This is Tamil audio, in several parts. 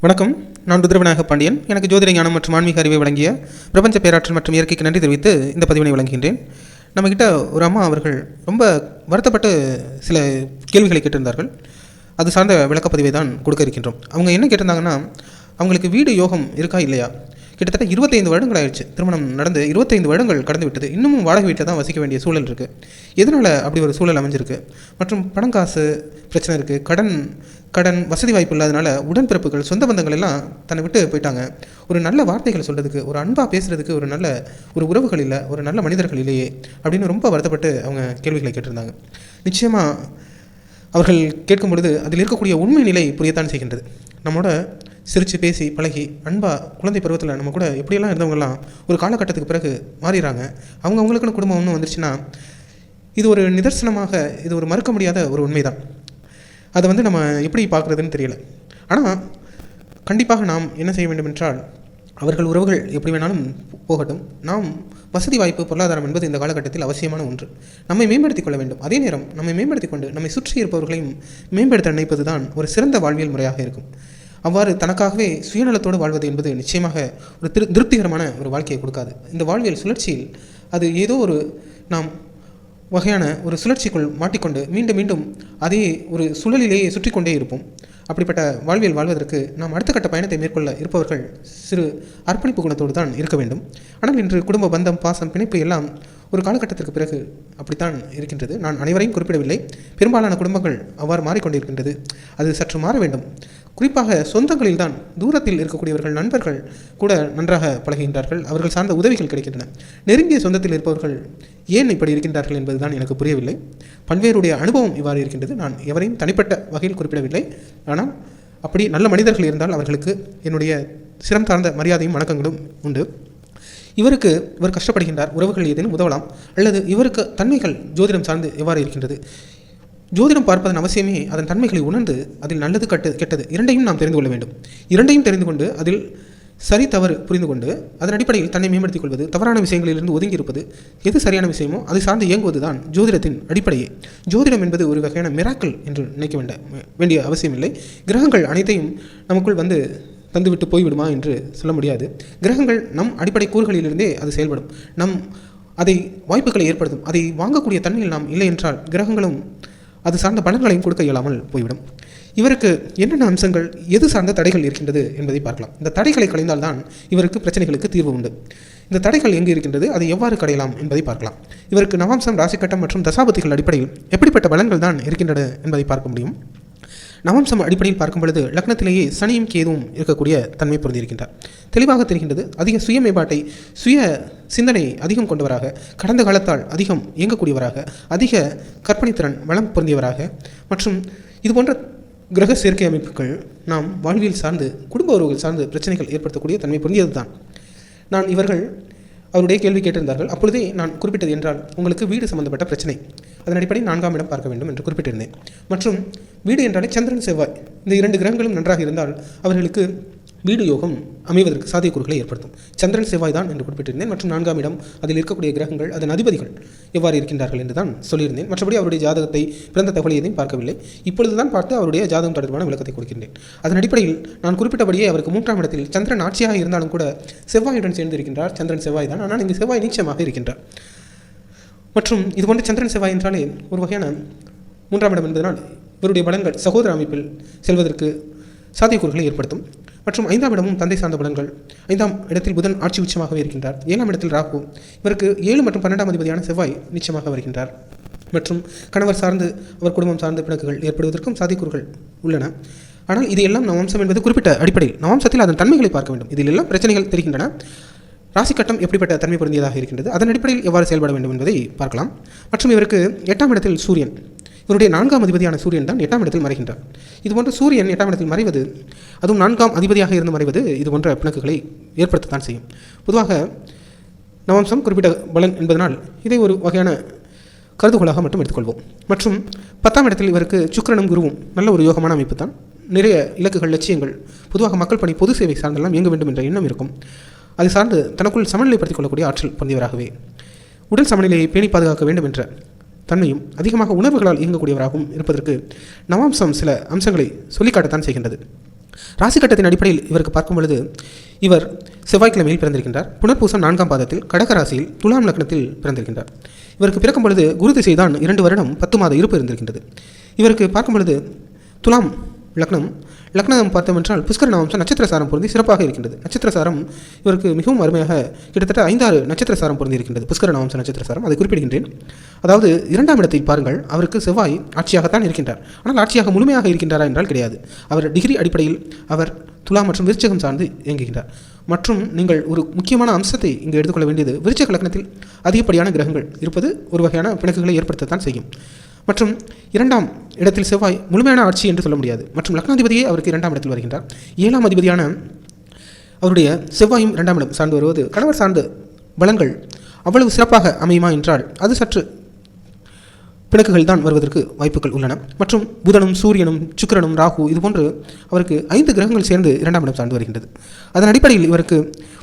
வணக்கம். நான் ருத்ரவிநாயக பாண்டியன். எனக்கு ஜோதிட ஞானம் மற்றும் ஆன்மீக அறிவை வழங்கிய பிரபஞ்ச பேராற்றல் மற்றும் இயற்கைக்கு நன்றி தெரிவித்து இந்த பதிவினை வழங்குகின்றேன். நம்மக்கிட்ட ஒரு அம்மா அவர்கள் ரொம்ப வருத்தப்பட்டு சில கேள்விகளை கேட்டிருந்தார்கள். அது சார்ந்த விளக்கப்பதிவை தான் கொடுக்க இருக்கின்றோம். அவங்க என்ன கேட்டிருந்தாங்கன்னா அவங்களுக்கு வீடு யோகம் இருக்கா இல்லையா? கிட்டத்தட்ட இருபத்தைந்து வருடங்கள் ஆயிடுச்சு. திருமணம் நடந்து இருபத்தைந்து வருடங்கள் கடந்து விட்டது. இன்னமும் வாடகை வீட்டில் தான் வசிக்க வேண்டிய சூழல் இருக்குது எதனால் அப்படி ஒரு சூழல் அமைஞ்சிருக்கு? மற்றும் பணம் காசு பிரச்சனை இருக்குது கடன் கடன் வசதி வாய்ப்பு இல்லாதனால உடன்பிறப்புகள் சொந்த பந்தங்கள் எல்லாம் தன்னை விட்டு போயிட்டாங்க. ஒரு நல்ல வார்த்தைகள் சொல்கிறதுக்கு ஒரு அன்பாக பேசுகிறதுக்கு ஒரு நல்ல ஒரு உறவுகள் இல்லை ஒரு நல்ல மனிதர்கள் இல்லையே அப்படின்னு ரொம்ப வருத்தப்பட்டு அவங்க கேள்விகளை கேட்டிருந்தாங்க. நிச்சயமாக அவர்கள் கேட்கும் பொழுது அதில் இருக்கக்கூடிய உண்மை நிலை புரியத்தான் செய்கின்றது. நம்மோட சிரித்து பேசி பழகி அன்பாக குழந்தை பருவத்தில் நம்ம கூட எப்படியெல்லாம் இருந்தவங்கலாம் ஒரு காலகட்டத்துக்கு பிறகு மாறிடுறாங்க அவங்க அவங்களுக்குன்னு குடும்பம் ஒன்று வந்துருச்சுன்னா இது ஒரு நிதர்சனமாக இது ஒரு மறுக்க முடியாத ஒரு உண்மைதான். அதை வந்து நம்ம எப்படி பார்க்குறதுன்னு தெரியல. ஆனால் கண்டிப்பாக நாம் என்ன செய்ய வேண்டும் என்றால் அவர்கள் உறவுகள் எப்படி வேணாலும் போகட்டும். நாம் வசதி வாய்ப்பு பொருளாதாரம் என்பது இந்த காலகட்டத்தில் அவசியமான ஒன்று. நம்மை மேம்படுத்திக் கொள்ள வேண்டும். அதே நேரம் நம்மை மேம்படுத்திக் கொண்டு நம்மை சுற்றி இருப்பவர்களையும் மேம்படுத்த நினைப்பது தான் ஒரு சிறந்த வாழ்வியல் முறையாக இருக்கும். அவ்வாறு தனக்காகவே சுயநலத்தோடு வாழ்வது என்பது நிச்சயமாக ஒரு திரு திருப்திகரமான ஒரு வாழ்க்கையை கொடுக்காது. இந்த வாழ்வியல் சுழற்சியில் அது ஏதோ ஒரு நாம் வகையான ஒரு சுழற்சிக்குள் மாட்டிக்கொண்டு மீண்டும் மீண்டும் அதே ஒரு சுழலிலேயே சுற்றி கொண்டே இருப்போம். அப்படிப்பட்ட வாழ்வியல் வாழ்வதற்கு நாம் அடுத்த கட்ட பயணத்தை மேற்கொள்ள இருப்பவர்கள் சிறு அர்ப்பணிப்பு குணத்தோடு தான் இருக்க வேண்டும். ஆனால் இன்று குடும்ப பந்தம் பாசம் பிணைப்பு எல்லாம் ஒரு காலகட்டத்திற்கு பிறகு அப்படித்தான் இருக்கின்றது. நான் அனைவரையும் குறிப்பிடவில்லை. பெரும்பாலான குடும்பங்கள் அவ்வாறு மாறிக்கொண்டிருக்கின்றது. அது சற்று மாற வேண்டும். குறிப்பாக சொந்தங்களில் தான் தூரத்தில் இருக்கக்கூடியவர்கள் நண்பர்கள் கூட நன்றாக பழகுகின்றார்கள். அவர்கள் சார்ந்த உதவிகள் கிடைக்கின்றன. நெருங்கிய சொந்தத்தில் இருப்பவர்கள் ஏன் இப்படி இருக்கின்றார்கள் என்பதுதான் எனக்கு புரியவில்லை. பல்வேறுடைய அனுபவம் இவ்வாறு இருக்கின்றது. நான் எவரையும் தனிப்பட்ட வகையில் குறிப்பிடவில்லை. ஆனால் அப்படி நல்ல மனிதர்கள் இருந்தால் அவர்களுக்கு என்னுடைய சிரம் சார்ந்த மரியாதையும் வணக்கங்களும் உண்டு. இவருக்கு இவர் கஷ்டப்படுகின்றார். உறவுகள் ஏதேனும் உதவலாம். அல்லது இவருக்கு தன்மைகள் ஜோதிடம் சார்ந்து எவ்வாறு இருக்கின்றது? ஜோதிடம் பார்ப்பதன் அவசியமே அதன் தன்மைகளை உணர்ந்து அதில் நல்லது கட்டு கெட்டது இரண்டையும் நாம் தெரிந்து கொள்ள வேண்டும். இரண்டையும் தெரிந்து கொண்டு அதில் சரி தவறு புரிந்து கொண்டு அதன் அடிப்படையில் தன்னை மேம்படுத்திக் கொள்வது தவறான விஷயங்களிலிருந்து ஒதுங்கி இருப்பது எது சரியான விஷயமோ அதை சார்ந்து இயங்குவது தான் ஜோதிடத்தின் அடிப்படையே. ஜோதிடம் என்பது ஒரு வகையான மிராக்கள் என்று நினைக்க வேண்ட வேண்டிய அவசியமில்லை. கிரகங்கள் அனைத்தையும் நமக்குள் வந்து தந்துவிட்டு போய்விடுமா என்று சொல்ல முடியாது. கிரகங்கள் நம் அடிப்படை கூறுகளிலிருந்தே அது செயல்படும். நம் அதை வாய்ப்புகளை ஏற்படுத்தும். அதை வாங்கக்கூடிய தன்மையில் நாம் இல்லை என்றால் கிரகங்களும் அது சார்ந்த பலன்களையும் கொடுக்க இயலாமல் போய்விடும். இவருக்கு என்னென்ன அம்சங்கள் எது சார்ந்த தடைகள் இருக்கின்றது என்பதை பார்க்கலாம். இந்த தடைகளை களைந்தால்தான் இவருக்கு பிரச்சனைகளுக்கு தீர்வு உண்டு. இந்த தடைகள் எங்கு இருக்கின்றது அதை எவ்வாறு கடையலாம் என்பதை பார்க்கலாம். இவருக்கு நவாம்சம் ராசிக்கட்டம் மற்றும் தசாபதிகள் அடிப்படையில் எப்படிப்பட்ட பலன்கள் தான் இருக்கின்றன என்பதை பார்க்க முடியும். நவம்சம் அடிப்படையில் பார்க்கும் பொழுது லக்னத்திலேயே சனியும் கேதுவும் இருக்கக்கூடிய தன்மை பொருந்திருக்கின்றார் தெளிவாக தெரிகின்றது அதிக சுய மேம்பாட்டை சுய சிந்தனை அதிகம் கொண்டவராக கடந்த காலத்தால் அதிகம் இயங்கக்கூடியவராக அதிக கற்பனைத்திறன் வளம் பொருந்தியவராக மற்றும் இது போன்ற கிரக சேர்க்கை அமைப்புகள் நாம் வாழ்வியல் சார்ந்து குடும்ப உறவுகள் சார்ந்து பிரச்சனைகள் ஏற்படுத்தக்கூடிய தன்மை பொருந்தியது தான் நான் இவர்கள் அவருடைய கேள்வி கேட்டிருந்தார்கள். அப்பொழுதே நான் குறிப்பிட்டது என்றால் உங்களுக்கு வீடு சம்பந்தப்பட்ட பிரச்சனை. அதன் அடிப்படையில் நான்காம் இடம் பார்க்க வேண்டும் என்று குறிப்பிட்டிருந்தேன். மற்றும் வீடு என்றாலே சந்திரன் செவ்வாய். இந்த இரண்டு கிரகங்களும் நன்றாக இருந்தால் அவர்களுக்கு வீடு யோகம் அமைவதற்கு சாத்தியக்கூறுகளை ஏற்படுத்தும். சந்திரன் செவ்வாய் தான் என்று குறிப்பிட்டிருந்தேன். மற்றும் நான்காம் இடம் அதில் இருக்கக்கூடிய கிரகங்கள் அதன் அதிபதிகள் எவ்வாறு இருக்கின்றார்கள் என்று தான் சொல்லியிருந்தேன். மற்றபடி அவருடைய ஜாதகத்தை பிறந்த தகவல் எதையும் பார்க்கவில்லை. இப்பொழுது தான் பார்த்து அவருடைய ஜாதகம் தொடர்பான விளக்கத்தை கொடுக்கின்றேன். அதன் அடிப்படையில் நான் குறிப்பிட்டபடியே அவருக்கு மூன்றாம் இடத்தில் சந்திரன் ஆட்சியாக இருந்தாலும் கூட செவ்வாயுடன் சேர்ந்து இருக்கின்றார் சந்திரன் செவ்வாய் தான். ஆனால் இங்கு செவ்வாய் நீச்சமாக இருக்கின்றார். மற்றும் இது போன்ற சந்திரன் செவ்வாய் என்றாலே ஒரு வகையான மூன்றாம் இடம் என்பதனால் இவருடைய பலங்கள் சகோதர அமைப்பில் செல்வதற்கு சாத்தியக்கூறுகளை ஏற்படுத்தும். மற்றும் ஐந்தாம் இடமும் தந்தை சார்ந்த பலன்கள். ஐந்தாம் இடத்தில் புதன் ஆட்சி உச்சமாகவே இருக்கின்றார். ஏழாம் இடத்தில் ராகு. இவருக்கு ஏழு மற்றும் பன்னெண்டாம் அதிபதியான செவ்வாய் நிச்சயமாக வருகின்றார். மற்றும் கணவர் சார்ந்து அவர் குடும்பம் சார்ந்த பிணக்குகள் ஏற்படுவதற்கும் சாத்தியக்கூறுகள் உள்ளன. ஆனால் இது எல்லாம் நவம்சம் என்பது குறிப்பிட்ட அடிப்படையில் நவம்சத்தில் அதன் தன்மைகளை பார்க்க வேண்டும். இதில் எல்லாம் பிரச்சனைகள் தெரிகின்றன. ராசி கட்டம் எப்படிப்பட்ட தன்மை பொருந்தியதாக இருக்கின்றது அதன் அடிப்படையில் எவ்வாறு செயல்பட வேண்டும் என்பதை பார்க்கலாம். மற்றும் இவருக்கு எட்டாம் இடத்தில் சூரியன் இவருடைய நான்காம் அதிபதியான சூரியன் தான் எட்டாம் இடத்தில் மறைகின்றார். இது போன்ற சூரியன் எட்டாம் இடத்தில் மறைவது அதுவும் நான்காம் அதிபதியாக இருந்து மறைவது இது போன்ற பிணக்குகளை ஏற்படுத்தத்தான் செய்யும். பொதுவாக நவம்சம் குறிப்பிட்ட பலன் என்பதனால் இதை ஒரு வகையான கருதுகோளாக மட்டும் எடுத்துக்கொள்வோம். மற்றும் பத்தாம் இடத்தில் இவருக்கு சுக்கிரனும் குருவும் நல்ல ஒரு யோகமான அமைப்பு தான். நிறைய இலக்குகள் லட்சியங்கள் பொதுவாக மக்கள் பணி பொது சேவை சார்ந்தெல்லாம் இயங்க வேண்டும் என்ற எண்ணம் இருக்கும். அது சார்ந்து தனக்குள் சமநிலைப்படுத்திக் கொள்ளக்கூடிய ஆற்றல் பொருந்தியவராகவே. உடல் சமநிலையை பேணி பாதுகாக்க வேண்டும் என்ற தன்மையும் அதிகமாக உணர்வுகளால் இயங்கக்கூடியவராகவும் இருப்பதற்கு நவாம்சம் சில அம்சங்களை சொல்லிக்காட்டத்தான் செய்கின்றது. ராசி கட்டத்தின் அடிப்படையில் இவருக்கு பார்க்கும் பொழுது இவர் செவ்வாய்க்கிழமையில் பிறந்திருக்கின்றார். புனர்பூசம் நான்காம் பாதத்தில் கடக ராசியில் துலாம் லக்னத்தில் பிறந்திருக்கின்றார். இவருக்கு பிறக்கும் பொழுது குரு திசை தான் இரண்டு வருடம் பத்து மாத இருப்பு இருந்திருக்கின்றது. இவருக்கு பார்க்கும் பொழுது துலாம் லக்னம் லக்னதம் பார்த்தோம் என்றால் புஷ்கர நவம்சம் நட்சத்திர சாரம் பொருந்தி சிறப்பாக இருக்கின்றது. நட்சத்திர சாரம் இவருக்கு மிகவும் அருமையாக கிட்டத்தட்ட ஐந்தாறு நட்சத்திர சாரம் பொருந்தி இருக்கின்றது புஷ்கர நவம்ச நட்சத்திர சாரம். அதை குறிப்பிடுகின்றேன். அதாவது இரண்டாம் இடத்தில் பாருங்கள். அவருக்கு செவ்வாய் ஆட்சியாகத்தான் இருக்கின்றார். ஆனால் ஆட்சியாக முழுமையாக இருக்கின்றாரா என்றால் கிடையாது. அவர் டிகிரி அடிப்படையில் அவர் துலா மற்றும் விருச்சகம் சார்ந்து இயங்குகின்றார். மற்றும் நீங்கள் ஒரு முக்கியமான அம்சத்தை இங்கே எடுத்துக்கொள்ள வேண்டியது விருச்சக லக்னத்தில் அதிகப்படியான கிரகங்கள் இருப்பது ஒரு வகையான பிணக்குகளை ஏற்படுத்தத்தான் செய்யும். மற்றும் இரண்டாம் இடத்தில் செவ்வாய் முழுமையான ஆட்சி என்று சொல்ல முடியாது. மற்றும் லக்னாதிபதியே அவருக்கு இரண்டாம் இடத்தில் வருகின்றார். ஏழாம் அதிபதியான அவருடைய செவ்வாயும் இரண்டாம் இடம் சார்ந்து வருவது கணவர் சார்ந்த பலங்கள் அவ்வளவு சிறப்பாக அமையுமா என்றால் அது சற்று பிணக்குகள் தான் வருவதற்கு வாய்ப்புகள் உள்ளன. மற்றும் புதனும் சூரியனும் சுக்கிரனும் ராகு இதுபோன்று அவருக்கு ஐந்து கிரகங்கள் சேர்ந்து இரண்டாம் இடம் சார்ந்து வருகின்றது. அதன் அடிப்படையில் இவருக்கு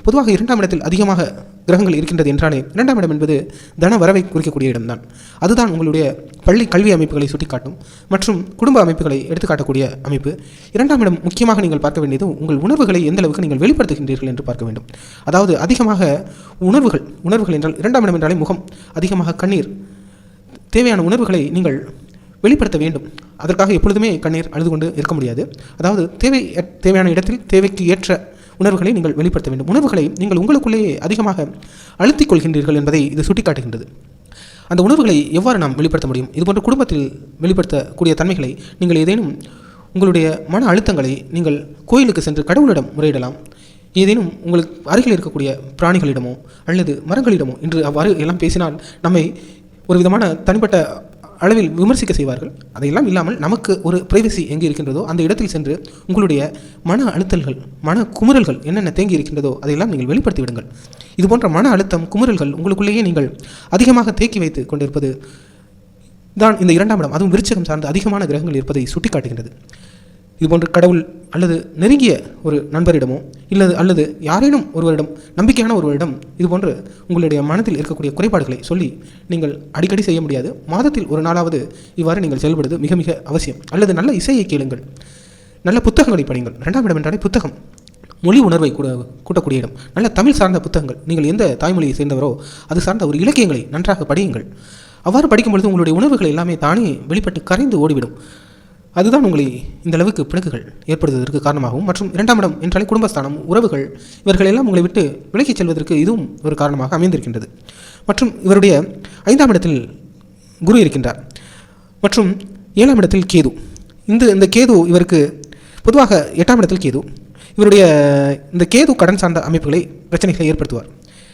பொதுவாக இரண்டாம் இடத்தில் அதிகமாக கிரகங்கள் இருக்கின்றது என்றாலே இரண்டாம் இடம் என்பது தன வரவை குறிக்கக்கூடிய இடம்தான். அதுதான் உங்களுடைய பள்ளி கல்வி அமைப்புகளை சுட்டிக்காட்டும் மற்றும் குடும்ப அமைப்புகளை எடுத்துக்காட்டக்கூடிய அமைப்பு. இரண்டாம் இடம் முக்கியமாக நீங்கள் பார்க்க வேண்டியது உங்கள் உணர்வுகளை எந்த அளவுக்கு நீங்கள் வெளிப்படுத்துகின்றீர்கள் என்று பார்க்க வேண்டும். அதாவது அதிகமாக உணர்வுகள் உணர்வுகள் என்றால் இரண்டாம் இடம் என்றாலே முகம் அதிகமாக கண்ணீர் தேவையான உணர்வுகளை நீங்கள் வெளிப்படுத்த வேண்டும். அதற்காக எப்பொழுதுமே கண்ணீர் அழுது கொண்டு இருக்க முடியாது. அதாவது தேவை தேவையான இடத்தில் தேவைக்கு ஏற்ற உணர்வுகளை நீங்கள் வெளிப்படுத்த வேண்டும். உணர்வுகளை நீங்கள் உங்களுக்குள்ளேயே அதிகமாக அழுத்திக் கொள்கின்றீர்கள் என்பதை இது சுட்டிக்காட்டுகின்றது. அந்த உணர்வுகளை எவ்வாறு நாம் வெளிப்படுத்த முடியும்? இதுபோன்ற குடும்பத்தில் வெளிப்படுத்தக்கூடிய தன்மைகளை நீங்கள் ஏதேனும் உங்களுடைய மன அழுத்தங்களை நீங்கள் கோயிலுக்கு சென்று கடவுளிடம் முறையிடலாம். ஏதேனும் உங்களுக்கு அருகில் இருக்கக்கூடிய பிராணிகளிடமோ அல்லது மரங்களிடமோ இன்று அவ்வாறு எல்லாம் பேசினால் நம்மை ஒரு விதமான தனிப்பட்ட அளவில் விமர்சிக்க செய்வார்கள். அதையெல்லாம் இல்லாமல் நமக்கு ஒரு பிரைவசி எங்கே இருக்கின்றதோ அந்த இடத்தில் சென்று உங்களுடைய மன அழுத்தல்கள் மன குமுறல்கள் என்னென்ன தேங்கி இருக்கின்றதோ அதையெல்லாம் நீங்கள் வெளிப்படுத்தி விடுங்கள். இது போன்ற மன அழுத்தம் குமுறல்கள் உங்களுக்குள்ளேயே நீங்கள் அதிகமாக தேக்கி வைத்து கொண்டிருப்பது தான் இந்த இரண்டாம் இடம். அதுவும் விருச்சகம் சார்ந்த அதிகமான கிரகங்கள் இருப்பதை சுட்டிக்காட்டுகின்றது. இதுபோன்று கடவுள் அல்லது நெருங்கிய ஒரு நண்பரிடமோ இல்லது அல்லது யாரேனும் ஒருவரிடம் நம்பிக்கையான ஒருவரிடம் இதுபோன்று உங்களுடைய மனதில் இருக்கக்கூடிய குறைபாடுகளை சொல்லி நீங்கள் அடிக்கடி செய்ய முடியாது. மாதத்தில் ஒரு நாளாவது இவ்வாறு நீங்கள் செயல்படுவது மிக மிக அவசியம். அல்லது நல்ல இசையை கேளுங்கள். நல்ல புத்தகங்களை படியுங்கள். ரெண்டாம் இடம் என்றாலே புத்தகம். மொழி உணர்வை கூட கூட்டக்கூடிய இடம். நல்ல தமிழ் சார்ந்த புத்தகங்கள். நீங்கள் எந்த தாய்மொழியை சேர்ந்தவரோ அது சார்ந்த ஒரு இலக்கியங்களை நன்றாக படியுங்கள். அவ்வாறு படிக்கும் பொழுது உங்களுடைய உணர்வுகள் எல்லாமே தானே வெளிப்பட்டு கரைந்து ஓடிவிடும். அதுதான் உங்களை இந்த அளவுக்கு பிணக்குகள் ஏற்படுவதற்கு காரணமாகவும் மற்றும் இரண்டாம் இடம் என்றாலே குடும்பஸ்தானம் உறவுகள் இவர்கள் எல்லாம் உங்களை விட்டு விலகிச் செல்வதற்கு இதுவும் ஒரு காரணமாக அமைந்திருக்கின்றது. மற்றும் இவருடைய ஐந்தாம் இடத்தில் குரு இருக்கின்றார். மற்றும் ஏழாம் இடத்தில் கேது. இந்த இந்த கேது இவருக்கு பொதுவாக எட்டாம் இடத்தில் கேது. இவருடைய இந்த கேது கடன் சார்ந்த அமைப்புகளை பிரச்சனைகளை ஏற்படுத்துவார்.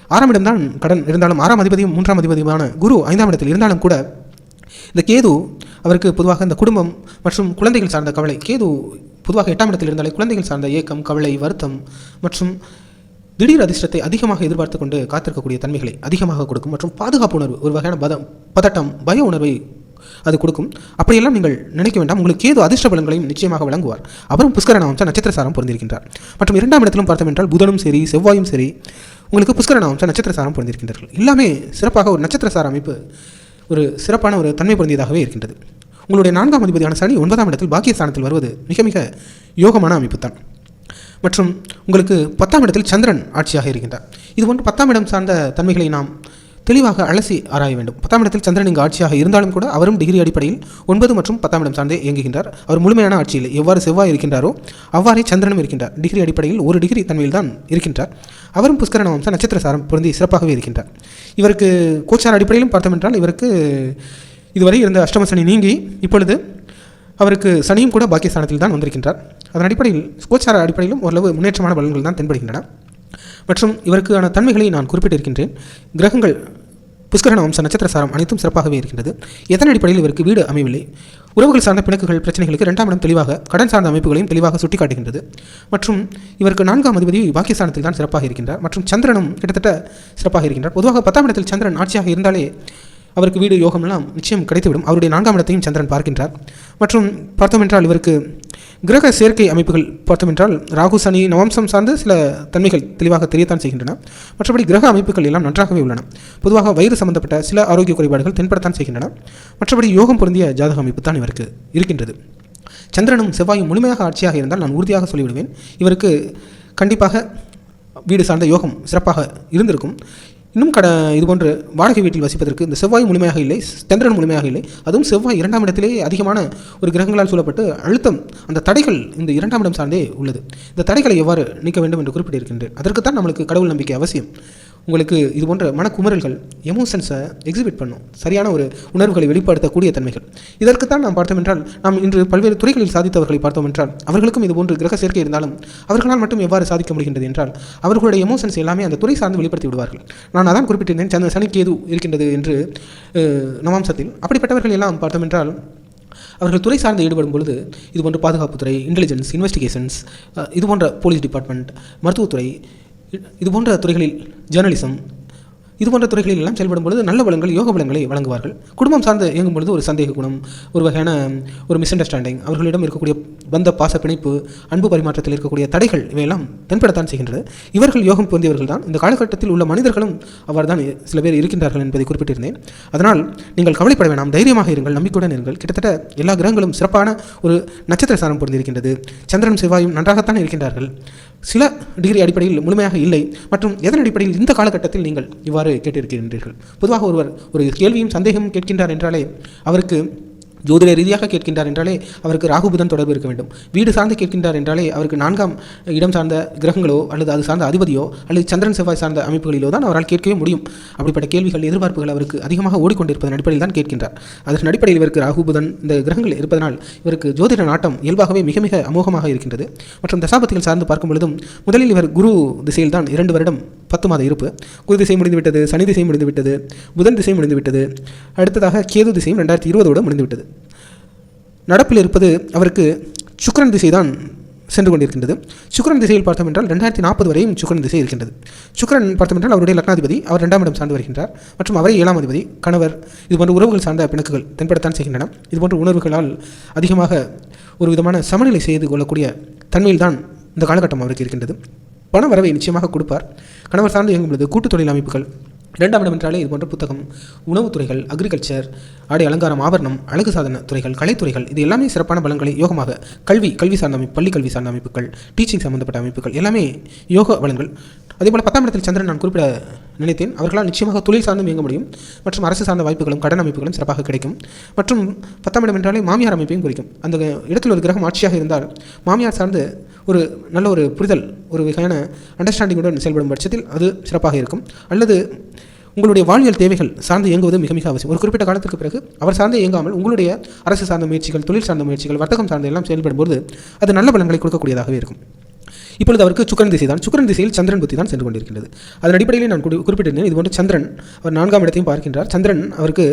ஆறாம் இடம்தான் கடன் இருந்தாலும் ஆறாம் அதிபதியும் மூன்றாம் அதிபதியுமான குரு ஐந்தாம் இடத்தில் இருந்தாலும் கூட இந்த கேது அவருக்கு பொதுவாக இந்த குடும்பம் மற்றும் குழந்தைகள் சார்ந்த கவலை. கேது பொதுவாக எட்டாம் இடத்தில் இருந்தாலே குழந்தைகள் சார்ந்த ஏக்கம் கவலை வருத்தம் மற்றும் திடீர் அதிர்ஷ்டத்தை அதிகமாக எதிர்பார்த்து கொண்டு காத்திருக்கக்கூடிய தன்மைகளை அதிகமாக கொடுக்கும் மற்றும் பாதுகாப்பு உணர்வு ஒரு வகையான பதம் பதட்டம் பய உணர்வை அது கொடுக்கும். அப்படியெல்லாம் நீங்கள் நினைக்க வேண்டாம். உங்களுக்கு ஏதோ அதிர்ஷ்ட பலன்களையும் நிச்சயமாக வழங்குவார். அவரும் புஷ்கர நாமம் நட்சத்திர பொருந்திருக்கின்றார் மற்றும் இரண்டாம் இடத்திலும் பார்த்தோம் என்றால் புதனும் சரி செவ்வாயும் சரி உங்களுக்கு புஷ்கர நாமம் நட்சத்திர சாரம் பொருந்திருக்கின்றார்கள் எல்லாமே சிறப்பாக ஒரு நட்சத்திரசார அமைப்பு ஒரு சிறப்பான ஒரு தன்மை பொருந்தியதாகவே இருக்கின்றது. உங்களுடைய நான்காம் அதிபதியான சனி ஒன்பதாம் இடத்தில் பாக்கியஸ்தானத்தில் வருவது மிக மிக யோகமான அமைப்பு தான் மற்றும் உங்களுக்கு பத்தாம் இடத்தில் சந்திரன் ஆட்சியாக இருக்கின்றார். இது போன்று பத்தாம் இடம் சார்ந்த தன்மைகளை நாம் தெளிவாக அலசி ஆராய வேண்டும். பத்தாம் இடத்தில் சந்திரன் இங்கு ஆட்சியாக இருந்தாலும் கூட அவரும் டிகிரி அடிப்படையில் ஒன்பது மற்றும் பத்தாம் இடம் சார்ந்தே இயங்குகின்றார். அவர் முழுமையான ஆட்சியில் எவ்வாறு செவ்வாய் இருக்கின்றாரோ அவ்வாறே சந்திரனும் இருக்கின்றார். டிகிரி அடிப்படையில் ஒரு டிகிரி தன்மையில் தான் இருக்கின்றார். அவரும் புஷ்கரண வம்ச நட்சத்திர சாரம் பொருந்தி சிறப்பாகவே இருக்கின்றார். இவருக்கு கோச்சார அடிப்படையிலும் பார்த்தோம் என்றால் இவருக்கு இதுவரை இருந்த அஷ்டம சனி நீங்கி இப்பொழுது அவருக்கு சனியும் கூட பாக்கியஸ்தானத்தில் தான் வந்திருக்கின்றார். அதன் அடிப்படையில் கோச்சார அடிப்படையிலும் ஓரளவு முன்னேற்றமான பலன்கள் தான் தென்படுகின்றன. மற்றும் இவருக்கான தன்மைகளை நான் குறிப்பிட்டிருக்கின்றேன். கிரகங்கள் புஷ்கரண வம்ச நட்சத்திர சாரம் அனைத்தும் சிறப்பாகவே இருக்கின்றது. எதன் அடிப்படையில் இவருக்கு வீடு அமையவில்லை? உறவுகள் சார்ந்த பிணக்குகள் பிரச்சனைகளுக்கு இரண்டாம் இடம் தெளிவாக கடன் சார்ந்த அமைப்புகளையும் தெளிவாக சுட்டிக்காட்டுகின்றது. மற்றும் இவருக்கு நான்காம் அதிபதி பாக்கியஸ்தானத்தில் தான் சிறப்பாக இருக்கின்றார். மற்றும் சந்திரனும் கிட்டத்தட்ட சிறப்பாக இருக்கின்றார். பொதுவாக பத்தாம் இடத்தில் சந்திரன் ஆட்சியாக இருந்தாலே அவருக்கு வீடு யோகமெல்லாம் நிச்சயம் கிடைத்துவிடும். அவருடைய நான்காம் இடத்தையும் சந்திரன் பார்க்கின்றார். மற்றும் பார்த்தோம் என்றால் இவருக்கு கிரக சேர்க்கை அமைப்புகள் பார்த்தோமென்றால் ராகு சனி நவம்சம் சார்ந்து சில தன்மைகள் தெளிவாக தெரியத்தான் செய்கின்றன. மற்றபடி கிரக அமைப்புகள் எல்லாம் நன்றாகவே உள்ளன. பொதுவாக வயிறு சம்பந்தப்பட்ட சில ஆரோக்கிய குறைபாடுகள் தென்படத்தான் செய்கின்றன. மற்றபடி யோகம் பொருந்திய ஜாதக அமைப்பு தான் இவருக்கு இருக்கின்றது. சந்திரனும் செவ்வாயும் முழுமையாக ஆட்சியாக இருந்தால் நான் உறுதியாக சொல்லிவிடுவேன். இவருக்கு கண்டிப்பாக வீடு சார்ந்த யோகம் சிறப்பாக இருந்திருக்கும். இன்னும் கட இதுபோன்று வாடகை வீட்டில் வசிப்பதற்கு இந்த செவ்வாய் முழுமையாக இல்லை சந்திரன் முழுமையாக இல்லை. அதுவும் செவ்வாய் இரண்டாம் இடத்திலே அதிகமான ஒரு கிரகங்களால் சூழப்பட்டு அழுத்தம் அந்த தடைகள் இந்த இரண்டாம் இடம் சார்ந்தே உள்ளது. இந்த தடைகளை எவ்வாறு நீக்க வேண்டும் என்று குறிப்பிட்டிருக்கின்றேன். அதற்குத்தான் நம்மளுக்கு கடவுள் நம்பிக்கை அவசியம். உங்களுக்கு இது போன்ற மனக்குமரல்கள் எமோஷன்ஸை எக்ஸிபிட் பண்ணும். சரியான ஒரு உணர்வுகளை வெளிப்படுத்தக்கூடிய தன்மைகள். இதற்குத்தான் நாம் பார்த்தோம் என்றால் நாம் இன்று பல்வேறு துறைகளில் சாதித்தவர்களை பார்த்தோம் என்றால் அவர்களுக்கும் இது போன்று கிரக சேர்க்கை இருந்தாலும் அவர்களால் மட்டும் எவ்வாறு சாதிக்க முடிகின்றது என்றால் அவர்களுடைய எமோஷன்ஸ் எல்லாமே அந்த துறை சார்ந்து வெளிப்படுத்தி விடுவார்கள். நான் அதான் குறிப்பிட்டிருந்தேன் சந்திர சனி கேது இருக்கின்றது என்று நவாம்சத்தில். அப்படிப்பட்டவர்கள் எல்லாம் பார்த்தோம் என்றால் அவர்கள் துறை சார்ந்து ஈடுபடும் பொழுது இது போன்ற பாதுகாப்புத்துறை இன்டெலிஜென்ஸ் இன்வெஸ்டிகேஷன்ஸ் இது போன்ற போலீஸ் டிபார்ட்மெண்ட் மருத்துவத்துறை இது போன்ற துறைகளில் ஜேர்னலிசம் இது போன்ற துறைகளில் எல்லாம் செயல்படும் பொழுது நல்ல பலங்கள் யோக பலங்களை வழங்குவார்கள். குடும்பம் சார்ந்து இயங்கும் பொழுது ஒரு சந்தேக குணம் ஒரு வகையான ஒரு மிஸ் அண்டர்ஸ்டாண்டிங் அவர்களிடம் இருக்கக்கூடிய பந்த பாச பிணைப்பு அன்பு பரிமாற்றத்தில் இருக்கக்கூடிய தடைகள் இவையெல்லாம் தென்படத்தான் செய்கின்றது. இவர்கள் யோகம் பொருந்தியவர்கள் தான். இந்த காலகட்டத்தில் உள்ள மனிதர்களும் அவ்வாறு தான் சில பேர் இருக்கின்றார்கள் என்பதை குறிப்பிட்டிருந்தேன். அதனால் நீங்கள் கவலைப்பட வேண்டாம் தைரியமாக இருங்கள். நம்பிக்கையுடன் இருங்கள். கிட்டத்தட்ட எல்லா கிரகங்களும் சிறப்பான ஒரு நட்சத்திர சாரம் பொருந்திருக்கின்றது சந்திரன் செவ்வாயும் நன்றாகத்தான் இருக்கின்றார்கள். சில டிகிரி அடிப்படையில் முழுமையாக இல்லை மற்றும் எதன் அடிப்படையில் இந்த காலகட்டத்தில் நீங்கள் இவ்வாறு கேட்டிருக்கின்றீர்கள் பொதுவாக ஒருவர் ஒரு கேள்வியும் சந்தேகமும் கேட்கின்றார் என்றாலே அவருக்கு ஜோதிட ரீதியாக கேட்கின்றார் என்றாலே அவருக்கு ராகு புதன் தொடர்பு இருக்க வேண்டும். வீடு சார்ந்து கேட்கின்றார் என்றாலே அவருக்கு நான்காம் இடம் சார்ந்த கிரகங்களோ அல்லது அது சார்ந்த அதிபதியோ அல்லது சந்திரன் செவ்வாய் சார்ந்த அமைப்புகளிலோ தான் அவரால் கேட்கவே முடியும். அப்படிப்பட்ட கேள்விகள் எதிர்பார்ப்புகள் அவருக்கு அதிகமாக ஓடிக்கொண்டிருப்பதன் அடிப்படையில் தான் கேட்கின்றார். அதன் அடிப்படையில் இவருக்கு ராகு புதன் இந்த கிரகங்கள் இருப்பதனால் இவருக்கு ஜோதிட நாட்டம் இயல்பாகவே மிக மிக அமோகமாக இருக்கின்றது. மற்றும் தசாபத்திகள் சார்ந்து பார்க்கும் பொழுதும் முதலில் இவர் குரு திசையில் தான் இரண்டு வருடம் பத்து மாத இருப்பு. குரு திசை முடிந்துவிட்டது சனி திசை முடிந்துவிட்டது புதன் திசை முடிந்துவிட்டது. அடுத்ததாக கேது திசையும் ரெண்டாயிரத்தி இருபதோடு முடிந்துவிட்டது. நடப்பில் இருப்பது அவருக்கு சுக்கரன் திசை தான் சென்று கொண்டிருக்கின்றது. சுக்கரன் திசையில் பார்த்தோம் என்றால் ரெண்டாயிரத்தி நாற்பது வரையும் சுக்கரன் திசை இருக்கின்றது. சுக்கரன் பார்த்தோம் என்றால் அவருடைய லக்னாதிபதி அவர் இரண்டாம் இடம் சார்ந்து வருகின்றார். மற்றும் அவரே ஏழாம் அதிபதி கணவர் இது போன்ற உறவுகள் சார்ந்த பிணக்குகள் தென்படத்தான் செய்கின்றன. இது போன்ற உணர்வுகளால் அதிகமாக ஒரு விதமான சமநிலை செய்து கொள்ளக்கூடிய தன்மையில் தான் இந்த காலகட்டம் அவருக்கு இருக்கின்றது. பண வரவை நிச்சயமாக கொடுப்பார். கணவர் சார்ந்து இயங்கும் பொழுது கூட்டுத் தொழில் அமைப்புகள் இரண்டாம் இடம் என்றாலே இது போன்ற புத்தகம் உணவுத் துறைகள் அக்ரிகல்ச்சர் ஆடை அலங்காரம் ஆபரணம் அழகு சாதன துறைகள் கலைத்துறைகள் இது எல்லாமே சிறப்பான பலன்களை யோகமாக கல்வி கல்வி சார்ந்த அமைப்பு பள்ளி கல்வி சார்ந்த அமைப்புகள் டீச்சிங் சம்பந்தப்பட்ட அமைப்புகள் எல்லாமே யோக பலன்கள் அதேபோல் பத்தாம் இடத்தில் சந்திரன் நான் குறிப்பிட நினைத்தேன். அவர்களால் நிச்சயமாக தொழில் சார்ந்தும் இயங்க முடியும். மற்றும் அரசு சார்ந்த வாய்ப்புகளும் கடன் அமைப்புகளும் சிறப்பாக கிடைக்கும். மற்றும் பத்தாம் இடம் என்றாலே மாமியார் அமைப்பையும் குறிக்கும். அந்த இடத்தில் ஒரு கிரகம் ஆட்சியாக இருந்தால் மாமியார் சார்ந்து ஒரு நல்ல ஒரு புரிதல் ஒரு வகையான அண்டர்ஸ்டாண்டிங்குடன் செயல்படும் பட்சத்தில் அது சிறப்பாக இருக்கும். அல்லது உங்களுடைய வாழ்வியல் தேவைகள் சார்ந்து இயங்குவது மிக மிக அவசியம். ஒரு குறிப்பிட்ட காலத்துக்கு பிறகு அவர் சார்ந்து இயங்காமல் உங்களுடைய அரசு சார்ந்த முயற்சிகள் தொழில் சார்ந்த முயற்சிகள் வர்த்தகம் சார்ந்த எல்லாம் செயல்படும்போது அது நல்ல பலன்களை கொடுக்கக்கூடியதாகவே இருக்கும். இப்பொழுது அவருக்கு சுக்கரன் திசை தான். சுக்கரன் திசையில் சந்திரன் புத்தி தான் சென்று கொண்டிருக்கின்றது. அதன் அடிப்படையில் நான் குறிப்பிட்டிருந்தேன். இது போன்று சந்திரன் அவர் நான்காம் இடத்தையும் பார்க்கின்றார். சந்திரன் அவருக்கு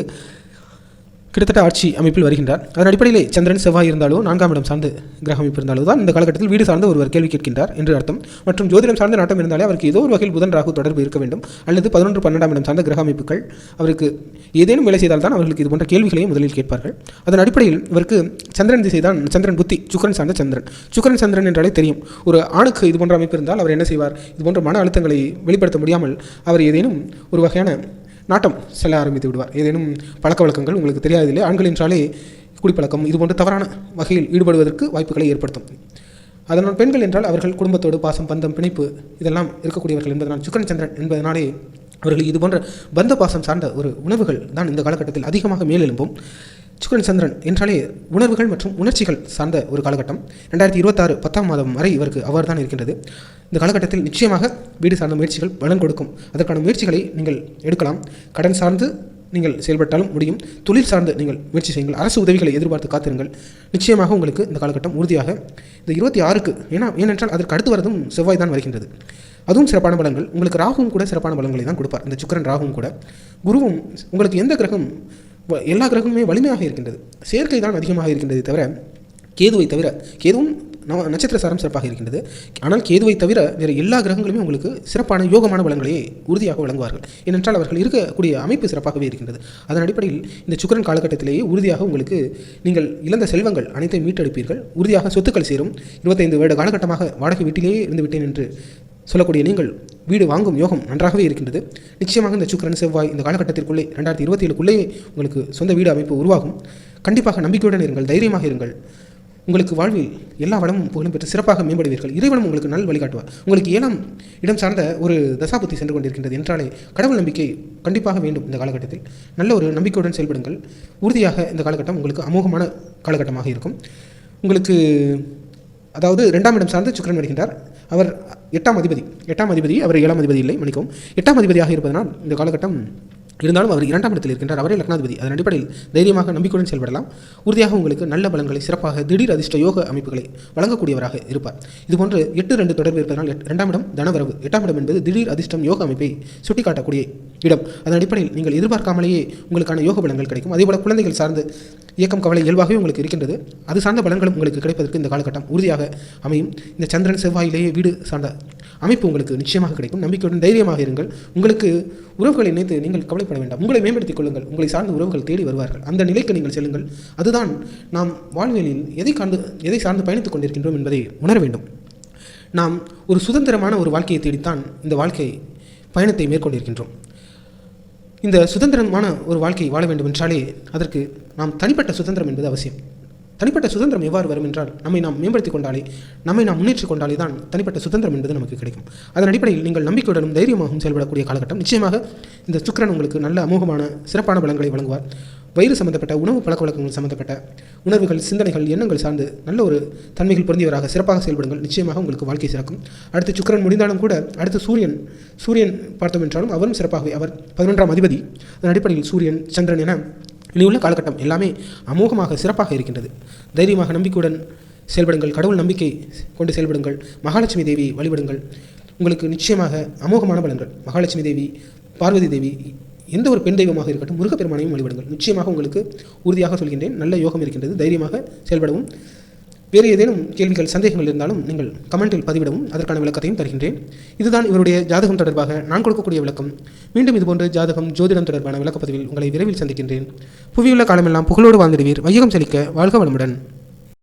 கிட்டத்தட்ட ஆட்சி அமைப்பில் வருகின்றார். அதன் அடிப்படையிலே சந்திரன் செவ்வாய் இருந்தாலோ நான்காம் இடம் சார்ந்து கிரக அமைப்பு இருந்தாலோ தான் இந்த காலகட்டத்தில் வீடு சார்ந்து ஒருவர் கேள்வி கேட்கின்றார் என்று அர்த்தம். மற்றும் ஜோதிடம் சார்ந்த நாட்டம் இருந்தாலே அவருக்கு ஏதோ ஒரு வகையில் புதன் ராகு தொடர்பு இருக்க வேண்டும். அல்லது பதினொன்று பன்னெண்டாம் இடம் சார்ந்த கிரக அமைப்புகள் அவருக்கு ஏதேனும் வேலை செய்தால் தான் அவர்களுக்கு இது போன்ற கேள்விகளையும் முதலில் கேட்பார்கள். அதன் அடிப்படையில் இவருக்கு சந்திரன் திசை தான் சந்திரன் புத்தி சுக்கரன் சார்ந்த சந்திரன். சுக்கரன் சந்திரன் என்றாலே தெரியும். ஒரு ஆணுக்கு இது போன்ற அமைப்பு இருந்தால் அவர் என்ன செய்வார்? இது போன்ற மன அழுத்தங்களை வெளிப்படுத்த முடியாமல் அவர் ஏதேனும் ஒரு வகையான நாட்டம் செல்ல ஆரம்பித்து விடுவார். ஏதேனும் பழக்க வழக்கங்கள் உங்களுக்கு தெரியாதில்லை ஆண்கள் என்றாலே குடிப்பழக்கம் இது போன்ற தவறான வகையில் ஈடுபடுவதற்கு வாய்ப்புகளை ஏற்படுத்தும். அதனால் பெண்கள் என்றால் அவர்கள் குடும்பத்தோடு பாசம் பந்தம் பிணைப்பு இதெல்லாம் இருக்கக்கூடியவர்கள் என்பதனால் சுக்கரன் சந்திரன் என்பதனாலே அவர்கள் இது போன்ற பந்த பாசம் சார்ந்த ஒரு உணவுகள் தான் இந்த காலகட்டத்தில் அதிகமாக மேலெழும்பும். சுக்கரன் சந்திரன் என்றாலே உணர்வுகள் மற்றும் உணர்ச்சிகள் சார்ந்த ஒரு காலகட்டம். ரெண்டாயிரத்தி இருபத்தாறு பத்தாம் மாதம் வரை இவருக்கு அவ்வாறு தான் இருக்கின்றது. இந்த காலகட்டத்தில் நிச்சயமாக வீடு சார்ந்த முயற்சிகள் பலன் கொடுக்கும். அதற்கான முயற்சிகளை நீங்கள் எடுக்கலாம். கடன் சார்ந்து நீங்கள் செயல்பட்டாலும் முடியும். தொழில் சார்ந்து நீங்கள் முயற்சி செய்யுங்கள். அரசு உதவிகளை எதிர்பார்த்து காத்திருங்கள். நிச்சயமாக உங்களுக்கு இந்த காலகட்டம் உறுதியாக இந்த இருபத்தி ஆறுக்கு ஏன்னா ஏனென்றால் அதற்கு அடுத்து வரதும் செவ்வாய் தான் வருகின்றது. அதுவும் சிறப்பான பலன்கள். உங்களுக்கு ராகுவும் கூட சிறப்பான பலன்களை தான் கொடுப்பார். இந்த சுக்கரன் ராகுவும் கூட. குருவும் உங்களுக்கு எந்த கிரகம் எல்லா கிரகமுமே வலிமையாக இருக்கின்றது. சேர்க்கை தான் அதிகமாக இருக்கின்றதே தவிர கேதுவை தவிர கேதுவும் நவ நட்சத்திர சாரம் சிறப்பாக இருக்கின்றது. ஆனால் கேதுவை தவிர வேறு எல்லா கிரகங்களுமே உங்களுக்கு சிறப்பான யோகமான வளங்களையே உறுதியாக வழங்குவார்கள். ஏனென்றால் அவர்கள் இருக்கக்கூடிய அமைப்பு சிறப்பாகவே இருக்கின்றது. அதன் அடிப்படையில் இந்த சுக்கிரன் காலகட்டத்திலேயே உறுதியாக உங்களுக்கு நீங்கள் இழந்த செல்வங்கள் அனைத்தையும் மீட்டெடுப்பீர்கள். உறுதியாக சொத்துக்கள் சேரும். இருபத்தைந்து வருட காலகட்டமாக வாடகை வீட்டிலேயே இருந்து விட்டேன் என்று சொல்லக்கூடிய நீங்கள் வீடு வாங்கும் யோகம் நன்றாகவே இருக்கின்றது. நிச்சயமாக இந்த சுக்கிரன் செவ்வாய் இந்த காலகட்டத்திற்குள்ளே ரெண்டாயிரத்தி இருபத்தி ஏழுக்குள்ளேயே உங்களுக்கு சொந்த வீடு அமைப்பு உருவாகும். கண்டிப்பாக நம்பிக்கையுடன் இருங்கள் தைரியமாக இருங்கள். உங்களுக்கு வாழ்வில் எல்லா வளமும் புகழும் பெற்று சிறப்பாக மேம்படுவீர்கள். இறைவனும் உங்களுக்கு நல் வழிகாட்டுவார். உங்களுக்கு ஏழாம் இடம் சார்ந்த ஒரு தசாபுத்தி சென்று கொண்டிருக்கின்றது என்றாலே கடவுள் நம்பிக்கை கண்டிப்பாக வேண்டும் இந்த காலகட்டத்தில். நல்ல ஒரு நம்பிக்கையுடன் செயல்படுங்கள். உறுதியாக இந்த காலகட்டம் உங்களுக்கு அமோகமான காலகட்டமாக இருக்கும். உங்களுக்கு அதாவது ரெண்டாம் இடம் சார்ந்து சுக்கிரன் வருகின்றார். அவர் எட்டாம் அதிபதி. எட்டாம் அதிபதி அவர் ஏழாம் அதிபதி இல்லை மன்னிக்கவும். எட்டாம் அதிபதியாக இருப்பதனால் இந்த காலகட்டம் இருந்தாலும் அவர் இரண்டாம் இடத்தில் இருக்கின்றார். அவரே லக்னாதிபதி. அதன் அடிப்படையில் தைரியமாக நம்பிக்கையுடன் செயல்படலாம். உறுதியாக உங்களுக்கு நல்ல பலன்களை சிறப்பாக திடீர் அதிர்ஷ்ட யோக அமைப்புகளை வழங்கக்கூடியவராக இருப்பார். இதுபோன்று எட்டு ரெண்டு தொடர்பு இருப்பதனால் இரண்டாம் இடம் தனவரவு. எட்டாம் இடம் என்பது திடீர் அதிர்ஷ்டம் யோக அமைப்பை சுட்டிக்காட்டக்கூடிய இடம். அதன் அடிப்படையில் நீங்கள் எதிர்பார்க்காமலேயே உங்களுக்கான யோக பலன்கள் கிடைக்கும். அதேபோல குழந்தைகள் சார்ந்து இயக்கம் கவலை இயல்பாகவே உங்களுக்கு இருக்கின்றது. அது சார்ந்த பலன்களும் உங்களுக்கு கிடைப்பதற்கு இந்த காலகட்டம் உறுதியாக அமையும். இந்த சந்திரன் செவ்வாயிலேயே வீடு சார்ந்த அமைப்பு உங்களுக்கு நிச்சயமாக கிடைக்கும். நம்பிக்கையுடன் தைரியமாக இருங்கள். உங்களுக்கு உறவுகளை நினைத்து நீங்கள் கவலைப்பட வேண்டாம். உங்களை மேம்படுத்திக் கொள்ளுங்கள். உங்களை சார்ந்த உறவுகள் தேடி வருவார்கள். அந்த நிலைக்கு நீங்கள் செல்லுங்கள். அதுதான் நாம் வாழ்வியலில் எதை காந்து எதை சார்ந்து பயணித்துக் கொண்டிருக்கின்றோம் என்பதை உணர வேண்டும். நாம் ஒரு சுதந்திரமான ஒரு வாழ்க்கையை தேடித்தான் இந்த வாழ்க்கை பயணத்தை மேற்கொண்டிருக்கின்றோம். இந்த சுதந்திரமான ஒரு வாழ்க்கை வாழ வேண்டும் என்றாலே அதற்கு நாம் தனிப்பட்ட சுதந்திரம் என்பது அவசியம். தனிப்பட்ட சுதந்திரம் எவ்வாறு வரும் என்றால் நம்மை நாம் மேம்படுத்திக் கொண்டாலே நம்மை நாம் முன்னேற்றிக் கொண்டாலே தான் தனிப்பட்ட சுதந்திரம் என்பது நமக்கு கிடைக்கும். அதன் அடிப்படையில் நீங்கள் நம்பிக்கையுடனும் தைரியமாகவும் செயல்படக்கூடிய காலகட்டம் நிச்சயமாக இந்த சுக்கிரன் உங்களுக்கு நல்ல அமோகமான சிறப்பான பலன்களை வழங்குவார். வயிறு சம்பந்தப்பட்ட உணவு பழக்க வழக்கங்கள் சம்பந்தப்பட்ட உணர்வுகள் சிந்தனைகள் எண்ணங்கள் சார்ந்து நல்ல ஒரு தன்மைகள் பொருந்தியவராக சிறப்பாக செயல்படுங்கள். நிச்சயமாக உங்களுக்கு வாழ்க்கை சிறக்கும். அடுத்து சுக்கிரன் முடிந்தாலும் கூட அடுத்து சூரியன் சூரியன் பார்த்தோம் என்றாலும் அவரும் சிறப்பாகவே அவர் பதினொன்றாம் அதிபதி. அதன் அடிப்படையில் சூரியன் சந்திரன் என இனி உள்ள காலகட்டம் எல்லாமே அமோகமாக சிறப்பாக இருக்கின்றது. தைரியமாக நம்பிக்கையுடன் செயல்படுங்கள். கடவுள் நம்பிக்கை கொண்டு செயல்படுங்கள். மகாலட்சுமி தேவியை வழிபடுங்கள். உங்களுக்கு நிச்சயமாக அமோகமான பலன்கள். மகாலட்சுமி தேவி பார்வதி தேவி எந்த ஒரு பெண் தெய்வமாக இருக்கட்டும் முருகப்பெருமானையும் வழிபடுங்கள். நிச்சயமாக உங்களுக்கு உறுதியாக சொல்கின்றேன். நல்ல யோகம் இருக்கின்றது. தைரியமாக செயல்படவும் வேறு ஏதேனும் கேள்விகள் சந்தேகங்கள் இருந்தாலும் நீங்கள் கமெண்டில் பதிவிடவும் அதற்கான விளக்கத்தையும் தருகின்றேன். இதுதான் இவருடைய ஜாதகம் தொடர்பாக நான் கொடுக்கக்கூடிய விளக்கம். மீண்டும் இதுபோன்ற ஜாதகம் ஜோதிடம் தொடர்பான விளக்கப்பதிவில் உங்களை விரைவில் சந்திக்கின்றேன். புவியுள்ள காலமெல்லாம் புகழோடு வாழ்ந்திடுவீர். வையகம் செழிக்க வாழ்க வளமுடன்.